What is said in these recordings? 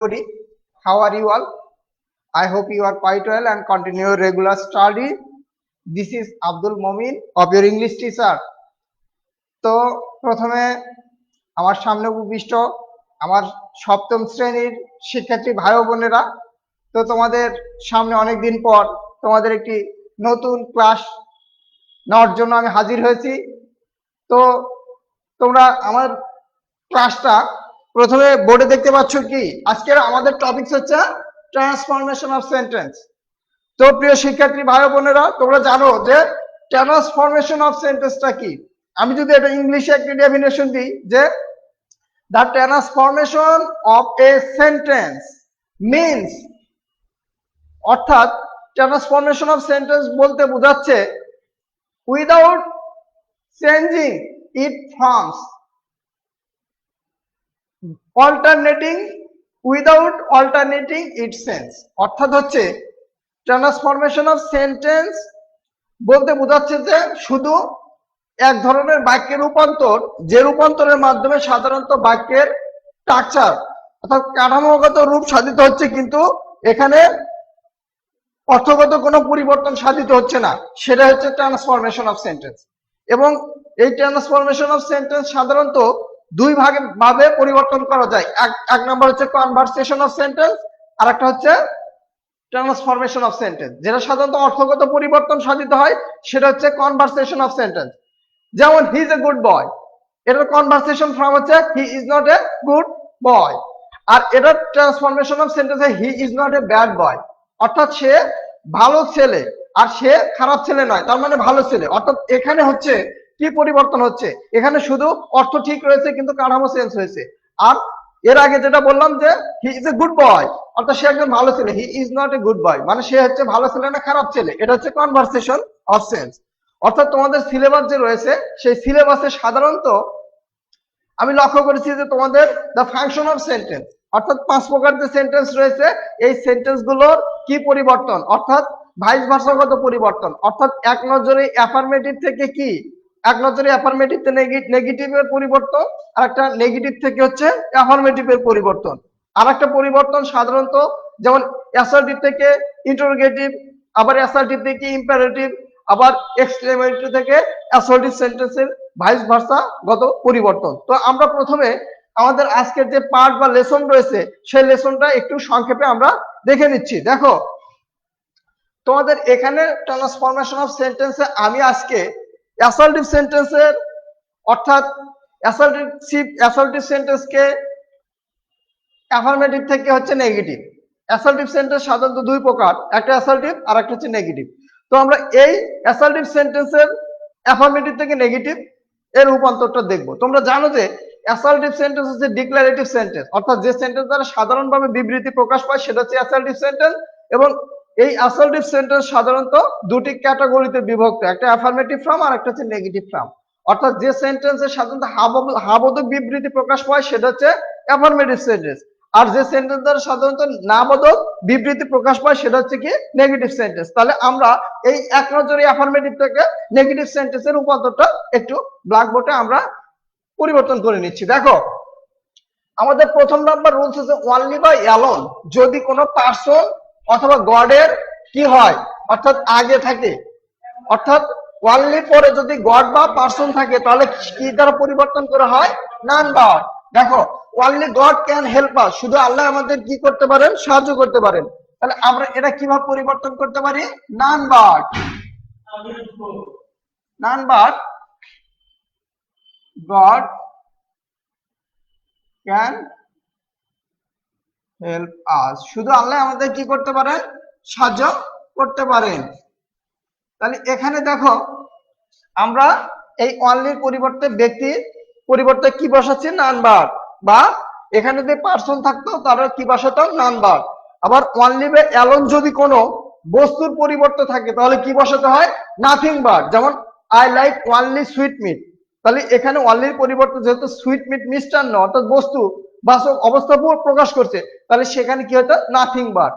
everybody. How are you all? I hope you are quite well and continue regular study. This is Abdul Momin of your English teacher. তো প্রথমে আমার সামনে উপবিষ্ট আমার সপ্তম শ্রেণির শিক্ষার্থী ভাই বোনেরা তো তোমাদের সামনে অনেক দিন পর তোমাদের একটি নতুন ক্লাস নেওয়ার জন্য আমি হাজির হয়েছি তো তোমরা আমার ক্লাসটা প্রথমে বোর্ডে দেখতে পাচ্ছ কি? আজকের আমাদের টপিকস হচ্ছে ট্রান্সফরমেশন অফ সেন্টেন্স তো প্রিয় শিক্ষার্থী ভাই বোনেরা, তোমরা জানো যে ট্রান্সফরমেশন অফ সেন্টেন্সটা কি? আমি যদি এটা ইংলিশে একটি ডেফিনেশন দিই, যে the transformation of a sentence means অর্থাৎ ট্রান্সফরমেশন অফ সেন্টেন্স বলতে বোঝাচ্ছে without changing it forms alternating without alternating it sense অর্থাৎ হচ্ছে ট্রান্সফরমেশন অফ সেন্টেন্স বলতে বোঝাচ্ছে যে শুধু এক ধরনের বাক্যের রূপান্তর, যে রূপান্তরের মাধ্যমে সাধারণত বাক্যের স্ট্রাকচার অর্থাৎ কাঠামোগত রূপ সাধিত হচ্ছে কিন্তু এখানে অর্থগত কোনো পরিবর্তন সাধিত হচ্ছে না। সেটা হচ্ছে ট্রান্সফরমেশন অফ সেন্টেন্স এবং এই ট্রান্সফরমেশন অফ সেন্টেন্স সাধারণত দুই ভাগে ভাবে পরিবর্তন করা যায়। এক নম্বর হচ্ছে কনভারসেশন অফ সেন্টেন্স আর একটা হচ্ছে ট্রান্সফরমেশন অফ সেন্টেন্স যেটা সাধারণত অর্থগত পরিবর্তন সাধিত হয়, সেটা হচ্ছে কনভারসেশন অফ সেন্টেন্স যেমন হি ইজ এ গুড বয় এটার কনভারসেশন ফর্ম হচ্ছে he is not a good boy আর এটার transformation of sentence he is not a bad boy অর্থাৎ সে ভালো ছেলে, আর সে খারাপ ছেলে নয়, তার মানে ভালো ছেলে, অর্থাৎ এখানে হচ্ছে কি পরিবর্তন হচ্ছে? এখানে শুধু অর্থ ঠিক রয়েছে, কিন্তু কাঠামো চেঞ্জ হয়েছে। আর এর আগে যেটা বললাম যে হি ইজ এ গুড বয় অর্থাৎ সে একজন ভালো ছেলে he is not a good boy মানে সে হচ্ছে ভালো ছেলে না খারাপ ছেলে, এটা হচ্ছে কনভারসেশন অফ সেন্স অর্থাৎ তোমাদের সিলেবাস যে রয়েছে, সেই সিলেবাসে সাধারণত আমি লক্ষ্য করেছি যে তোমাদের দ্য ফাংশন অফ সেন্টেন্স অর্থাৎ পাঁচ প্রকার যে সেন্টেন্স রয়েছে, এই সেন্টেন্সগুলোর কি পরিবর্তন? অর্থাৎ ভাইস ভাষাগত পরিবর্তন। অর্থাৎ এক নজরে অ্যাফার্মেটিভ থেকে কি? এক নজরে অ্যাফার্মেটিভ নেগেটিভের পরিবর্তন আর একটা নেগেটিভ থেকে হচ্ছে অ্যাফার্মেটিভের পরিবর্তন। আর একটা পরিবর্তন সাধারণত যেমন অ্যাসার্টিভ থেকে ইন্টারোগেটিভ আবার অ্যাসার্টিভ থেকে ইম্পারেটিভ আবার এক্সক্লেমেটরি থেকে অ্যাসার্টিভ সেন্টেন্সের ভাইস ভাষাগত পরিবর্তন। তো আমরা প্রথমে আমাদের আজকের যে পার্ট বা লেসন রয়েছে, সেই লেসনটা একটু সংক্ষেপে আমরা দেখে নিচ্ছি। দেখো, তোমাদের এখানে ট্রান্সফরমেশন অফ সেন্টেন্সে আমি আজকে অ্যাসাল্টিভ সেন্টেন্সের অর্থাৎ অ্যাসাল্টিভ অ্যাসাল্টিভ সেন্টেন্সকে অ্যাফার্মেটিভ থেকে হচ্ছে নেগেটিভ অ্যাসাল্টিভ সেন্টেন্স সাধারণত দুই প্রকার, একটা অ্যাসাল্টিভ আর একটা হচ্ছে নেগেটিভ তো আমরা এই অ্যাসাল্টিভ সেন্টেন্সের অ্যাফার্মেটিভ থেকে নেগেটিভ এর রূপান্তরটা দেখব। তোমরা জানো যে অ্যাসাল্টিভ সেন্টেন্স হচ্ছে ডিক্লারেটিভ সেন্টেন্স অর্থাৎ যে সেন্টেন্স দ্বারা সাধারণভাবে বিবৃতি প্রকাশ পায় সেটা হচ্ছে অ্যাসাল্টিভ সেন্টেন্স এবং এই অ্যাসাল্টিভ সেন্টেন্স সাধারণত দুটি ক্যাটাগরিতে বিভক্ত, একটা অ্যাফার্মেটিভ ফর্ম আর একটা হচ্ছে নেগেটিভ ফর্ম অর্থাৎ যে সেন্টেন্সে সাধারণত হাবোধক বিবৃতি প্রকাশ পায় সেটা হচ্ছে অ্যাফার্মেটিভ সেন্টেন্স আর যে সেন্টেন্স দ্বারা সাধারণত নাবোধক বিবৃতি প্রকাশ পায় সেটা হচ্ছে কি নেগেটিভ সেন্টেন্স তাহলে আমরা এই এক নজরে অ্যাফার্মেটিভ থেকে নেগেটিভ সেন্টেন্সের রূপান্তরটা একটু ব্ল্যাকবোর্ডে আমরা পরিবর্তন করে নিচ্ছি। দেখো, আমাদের প্রথম নাম্বার রুলস হচ্ছে ওয়ানলি বাই অ্যালোন যদি কোনো পার্সন অথবা গডের কি হয়? অর্থাৎ আগে থাকে। অর্থাৎ ওয়ানলি পরে যদি গড বা পার্সন থাকে, তাহলে কি দ্বারা পরিবর্তন করা হয়? নান বা। দেখো only God can help us শুধু আল্লাহ আমাদের কি করতে পারেন? সাহায্য করতে পারেন। তাহলে আমরা এটা কীভাবে পরিবর্তন করতে পারি? None but none but God can help us শুধু আল্লাহ আমাদের কি করতে পারেন সাহায্য করতে পারেন তাহলে এখানে দেখো, আমরা এই অনলির পরিবর্তে ব্যক্তি পরিবর্তে কি বসাচ্ছি? নানবার বা এখানে যদি পার্সন থাকতো তারা কি বসাতাম? নানবার আবার অনলি বে অ্যালন যদি কোনো বস্তুর পরিবর্তে থাকে, তাহলে কি বসাতে হয়? নাথিং বার যেমন I like only sweet meat তাহলে এখানে অনলির পরিবর্তে যেহেতু সুইট মিট মিষ্টান্ন, অর্থাৎ বস্তু বাস্তব অবস্থা প্রকাশ করছে, তাহলে সেখানে কি হতো? নাথিং বার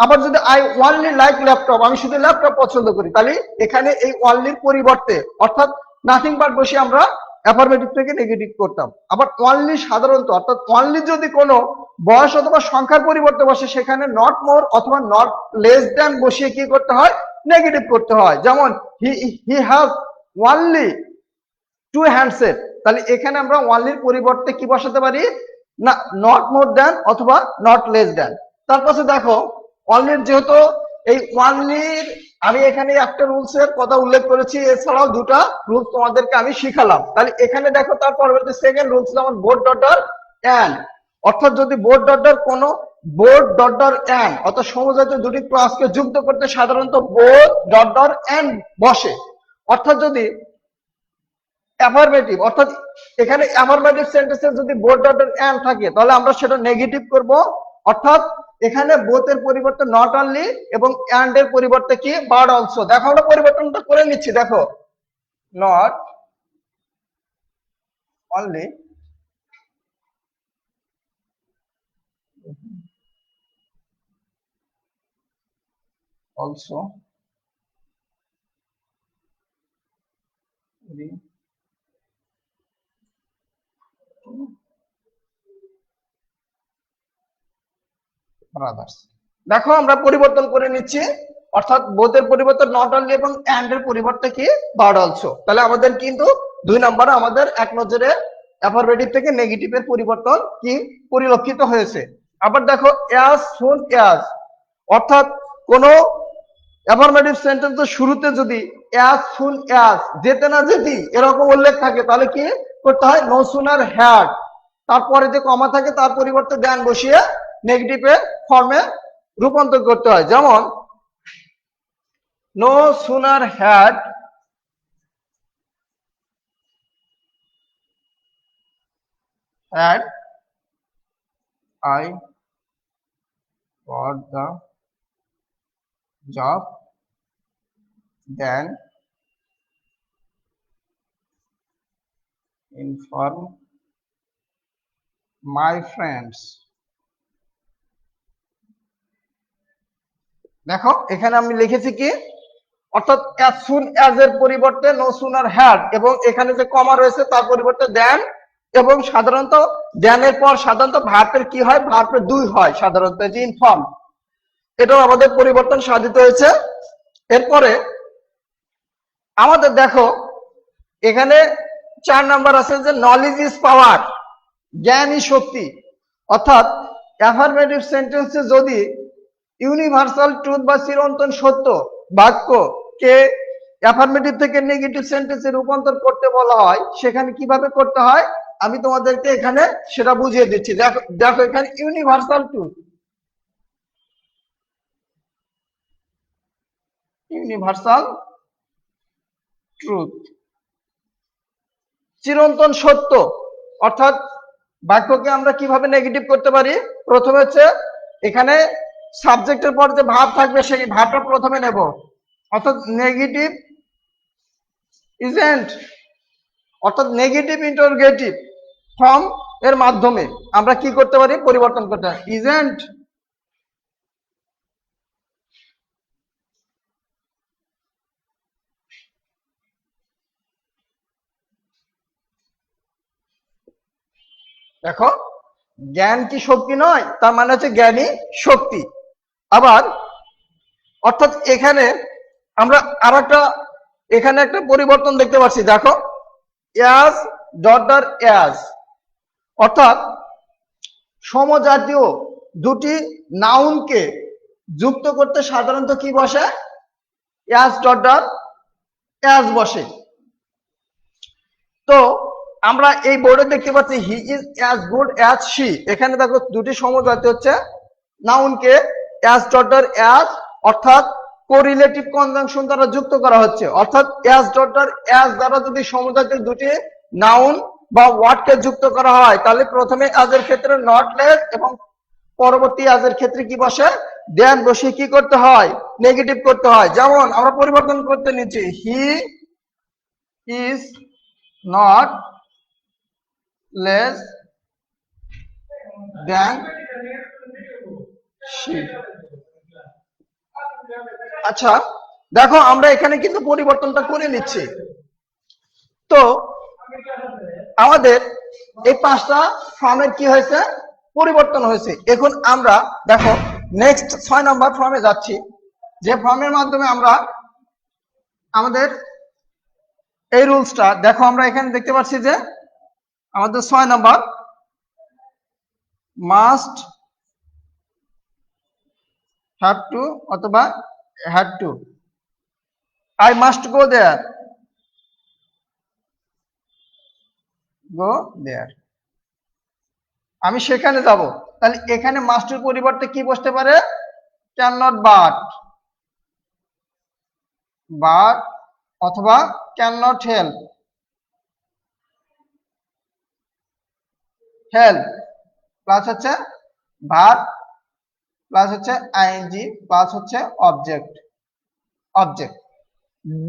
আবার যদি আই ওয়ানলি লাইক ল্যাপটপ আমি শুধু ল্যাপটপ পছন্দ করি, তাহলে এখানে এই ওয়ানলির পরিবর্তে, অর্থাৎ নাথিং বার বসে আমরা অ্যাফার্মেটিভ থেকে নেগেটিভ করতাম। আবার অনলি সাধারণত, অর্থাৎ অনলি যদি কোনো বয়স অথবা সংখ্যার পরিবর্তে বসে, সেখানে নট মোর অথবা নট লেস দ্যান বসিয়ে কি করতে হয়? নেগেটিভ করতে হয়। যেমন he he has only two handset তাহলে এখানে আমরা ওয়ানলির পরিবর্তে কি বসাতে পারি? না নট মোর দ্যান অথবা নট লেস দ্যান তারপর দেখো অনলির যেহেতু এই ওয়ানলির আমি এখানে একটা রুলস এর কথা উল্লেখ করেছি, এছাড়াও দুটা রুলস তোমাদেরকে আমি শিখালাম। তাহলে এখানে দেখো তার পরবর্তী সেকেন্ড রুলস যেমন বোর্ড ডটার অ্যান্ড অর্থাৎ যদি বোর্ড ডটার কোনো বোর্ড ডটার অ্যান্ড অর্থাৎ সমজাতীয় দুটি ক্লাসকে যুক্ত করতে সাধারণত বোর্ড ডটার অ্যান্ড বসে। অর্থাৎ যদি অ্যাফার্মেটিভ অর্থাৎ এখানে অ্যাফার্মেটিভ সেন্টেন্সে যদি বোথ ডটের এন্ড থাকে, তাহলে আমরা সেটা নেগেটিভ করব। অর্থাৎ এখানে বোথ এর পরিবর্তে নট অনলি এবং এন্ড এর পরিবর্তে কি? বার্ড অলসো দেখো আমরা পরিবর্তনটা করে নিচ্ছি, দেখো। নট অনলি the ব্রাদার্স দেখো, আমরা পরিবর্তন করে নিচ্ছি। অর্থাৎ বোধের পরিবর্তে নট অনলি এবং অ্যান্ড এর পরিবর্তে কি? বার্ড অলসো তাহলে আমাদের কিন্তু দুই নম্বরে আমাদের এক নজরে অ্যাফারমেটিভ থেকে নেগেটিভের পরিবর্তন কি? পরিলক্ষিত হয়েছে। আবার দেখো অ্যাজ সুন অ্যাজ অর্থাৎ কোন অ্যাফারমেটিভ সেন্টেন্সের শুরুতে যদি অ্যাজ সুন অ্যাজ যেতে না যেতে এরকম উল্লেখ থাকে, তাহলে কি করতে হয়? নো সুনার হ্যাড তারপরে যে কমা থাকে, তার পরিবর্তে দেন বসিয়ে নেগেটিভ এর ফর্মে রূপান্তর করতে হয়। যেমন no sooner had had I for the job then inform my friends দেখো, এখানে আমি লিখেছি কি? অর্থাৎ অ্যাজ সুন অ্যাজ এর পরিবর্তে নো সুনার হ্যাড এবং এখানে যে কমা রয়েছে তার পরিবর্তে দেন এবং সাধারণত দেনের পর সাধারণত ভার্বের কি হয়? ভার্বের দুই হয় সাধারণত যে ইনফর্ম এটাও আমাদের পরিবর্তন সাধিত হয়েছে। এরপরে আমাদের দেখো, এখানে চার নাম্বার আছে যে নলেজ ইজ পাওয়ার জ্ঞানই শক্তি। অর্থাৎ অ্যাফার্মেটিভ সেন্টেন্সে যদি ইউনিভার্সাল ট্রুথ বা চিরন্তন সত্য বাক্য কে অ্যাফার্মেটিভ থেকে নেগেটিভ সেন্টেন্সে রূপান্তর করতে বলা হয়, সেখানে কীভাবে করতে হয়? আমি তোমাদেরকে এখানে সেটা বুঝিয়ে দিচ্ছি। দেখো দেখো এখানে ইউনিভার্সাল ট্রুথ ইউনিভার্সাল ট্রুথ চিরন্তন সত্য, অর্থাৎ বাক্যকে আমরা কীভাবে নেগেটিভ করতে পারি? প্রথমে হচ্ছে এখানে সাবজেক্টের পর যে ভাব থাকবে, সেই ভাবটা প্রথমে নেব। অর্থাৎ নেগেটিভ ইজেন্ট অর্থাৎ নেগেটিভ ইন্টারগেটিভ ফর্ম এর মাধ্যমে আমরা কি করতে পারি? পরিবর্তন করতে পারি। ইজেন্ট দেখো, জ্ঞান কি শক্তি নয়? তার মানে হচ্ছে জ্ঞানী শক্তি। আবার, অর্থাৎ এখানে আমরা আর এখানে একটা পরিবর্তন দেখতে পাচ্ছি, দেখো ডটার অর্থাৎ সমজাতীয় দুটি নাউনকে যুক্ত করতে সাধারণত কি বসে? অ্যাজ ডটার অ্যাজ বসে। তো, আমরা এই বোর্ডে দেখতে পাচ্ছি he is as good as she এখানে দেখো, দুটি সমজাতি হচ্ছে নাউনকে অ্যাজ ডটার অ্যাজ অর্থাৎ কোরিলেটিভ কনজাংশন দ্বারা যুক্ত করা হচ্ছে। অর্থাৎ অ্যাজ ডটার অ্যাজ দ্বারা যদি সমজাতির দুটি নাউন বা ওয়ার্ডকে যুক্ত করা হয়, তাহলে প্রথমে অ্যাজ এর ক্ষেত্রে নট লেস এবং পরবর্তী অ্যাজ এর ক্ষেত্রে কি বসে? দেন বসে কি করতে হয়? নেগেটিভ করতে হয়। যেমন আমরা পরিবর্তন করতে নিচ্ছি। He is not less than she. আচ্ছা দেখো আমরা এখানে কিন্তু পরিবর্তনটা করে নিচ্ছি। তো, আমাদের এই পাঁচটা ফর্মের কি হয়েছে? পরিবর্তন হয়েছে। এখন আমরা, দেখো নেক্সট ছয় নম্বর ফর্মে যাচ্ছি। যে ফর্মের মাধ্যমে আমরা আমাদের এই রুলসটা, দেখো আমরা এখানে দেখতে পাচ্ছি যে আমাদের ছয় নম্বর মাস্ট হ্যাভ টু অথবা had to I must go there go there আমি সেখানে যাব। তাহলে এখানে মাস্টের পরিবর্তে কি বসতে পারে? ক্যান নট বাট বাট অথবা can not help help plus হচ্ছে ভার প্লাস হচ্ছে আইএনজি প্লাস হচ্ছে অবজেক্ট অবজেক্ট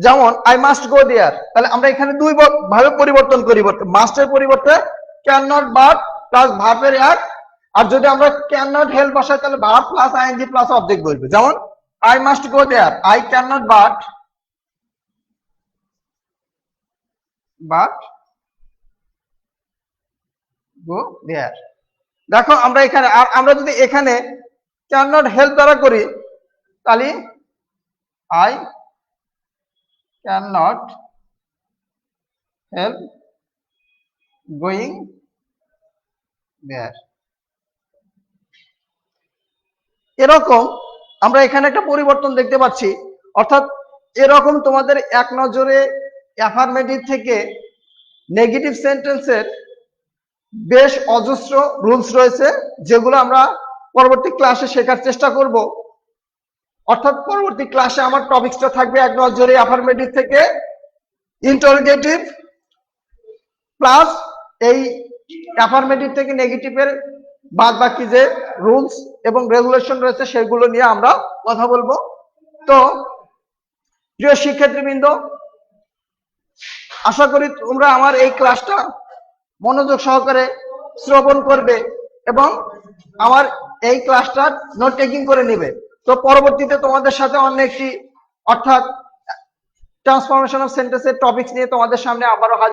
যেমন আই মাস্ট গো দেয়ার তাহলে আমরা এখানে দুই ভাবে পরিবর্তন করি মাস্টের পরিবর্তে ক্যান নট বাট প্লাস ভার্বের এক। আর যদি আমরা ক্যান নট হেল্প বসাই, তাহলে verb plus ING plus object বলবে যেমন I must go there I can not but but go there দেখো, আমরা এখানে, আর আমরা যদি এখানে ক্যান নট হেল্প দ্বারা করি, তাহলে I can not help going there এরকম আমরা এখানে একটা পরিবর্তন দেখতে পাচ্ছি। অর্থাৎ এরকম তোমাদের এক নজরে অ্যাফার্মেটিভ থেকে নেগেটিভ সেন্টেন্সের বেশ অজস্র রুলস রয়েছে, যেগুলো আমরা পরবর্তী ক্লাসে শেখার চেষ্টা করব। অর্থাৎ পরবর্তী ক্লাসে আমার টপিকসটা থাকবে এক নজরে অ্যাফার্মেটিভ থেকে ইন্টারোগেটিভ প্লাস এই অ্যাফার্মেটিভ থেকে নেগেটিভের বাদ বাকি যে রুলস এবং রেগুলেশন রয়েছে সেগুলো নিয়ে আমরা কথা বলব। তো, প্রিয় শিক্ষার্থীবৃন্দ, আশা করি তোমরা আমার এই ক্লাসটা মনোযোগ সহকারে শ্রবণ করবে এবং আমার এই ক্লাসটা নোট টেকিং করে নেবে। তো পরবর্তীতে তোমাদের সাথে অন্য একটি অর্থাৎ ট্রান্সফরমেশন অফ সেন্টেন্সের টপিকস নিয়ে তোমাদের সামনে আবারও